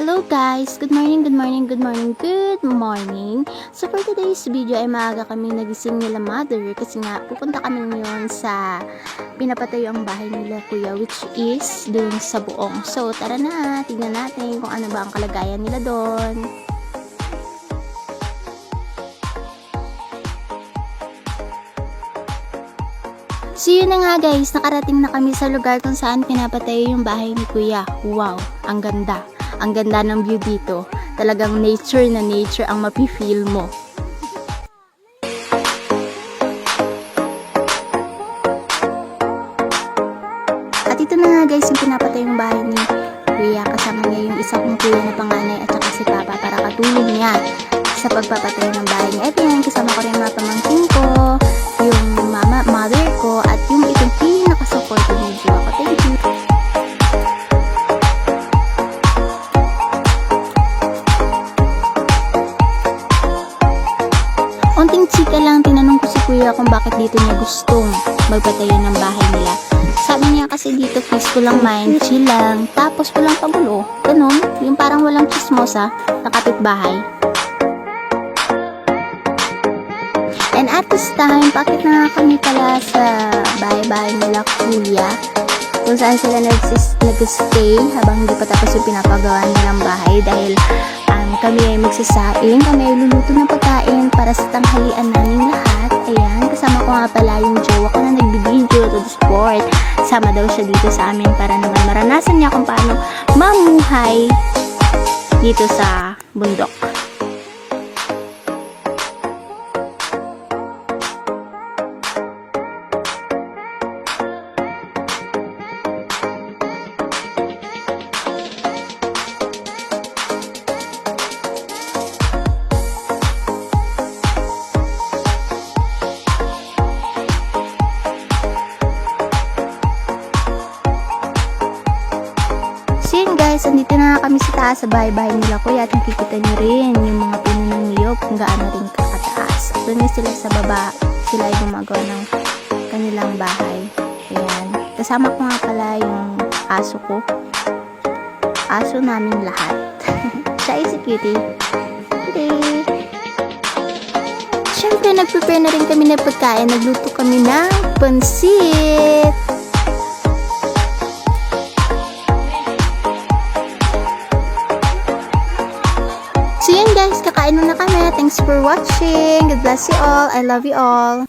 Hello guys! Good morning, good morning, good morning, good morning! So for today's video ay maaga kami nagising nila mother kasi nga pupunta kami ngayon sa pinapatayo ang bahay nila kuya which is dun sa buong. So tara na, tignan natin kung ano ba ang kalagayan nila doon. So yun na nga guys, nakarating na kami sa lugar kung saan pinapatayo yung bahay ni kuya. Wow, ang ganda. Ang ganda ng view dito. Talagang nature na nature ang mapifeel mo. At ito na nga guys, yung pinapatay yung bahay ni kuya. Kasama niya yung isa kong kuya na panganay at saka si papa para katulong niya sa pagpapatay ng bahay niya. Ito yan, kasama ko rin mga pamangkin ko, yung mama, mother ko, Onting chika lang, tinanong ko si kuya kung bakit dito niya gustong magpatayo ng bahay nila. Sabi niya kasi dito peaceful lang mind, chill lang, tapos walang pagulo. Ganun, yung parang walang chismosa na kapitbahay. And at this time, bakit na nga kami pala sa bahay-bahay nila kuya? Kung saan sila nagsis- nag-stay habang hindi pa tapos yung pinapagawa nilang bahay dahil kami ay magsasaing, kami ay luluto ng pagkain para sa tanghalian namin lahat. Ayan, kasama ko nga pala yung jowa ko na nagbibideo to the sport. Sama daw siya dito sa amin para naman maranasan niya kung paano mamuhay dito sa bundok. Guys, andito na kami sa taas sa bahay-bahay nila kuya at nakikita niyo rin yung mga puno ng niyog kung gaano rin kakataas. At doon sila sa baba, sila ay gumagawa ng kanilang bahay. Ayan. Kasama ko nga pala yung aso ko. Aso namin lahat. Siya ay si Kitty. Kitty! Siyempre, nag-prepare na rin kami ng pagkain. Nagluto kami ng pansit. So yun guys, kakain na kami. Thanks for watching. God bless you all. I love you all.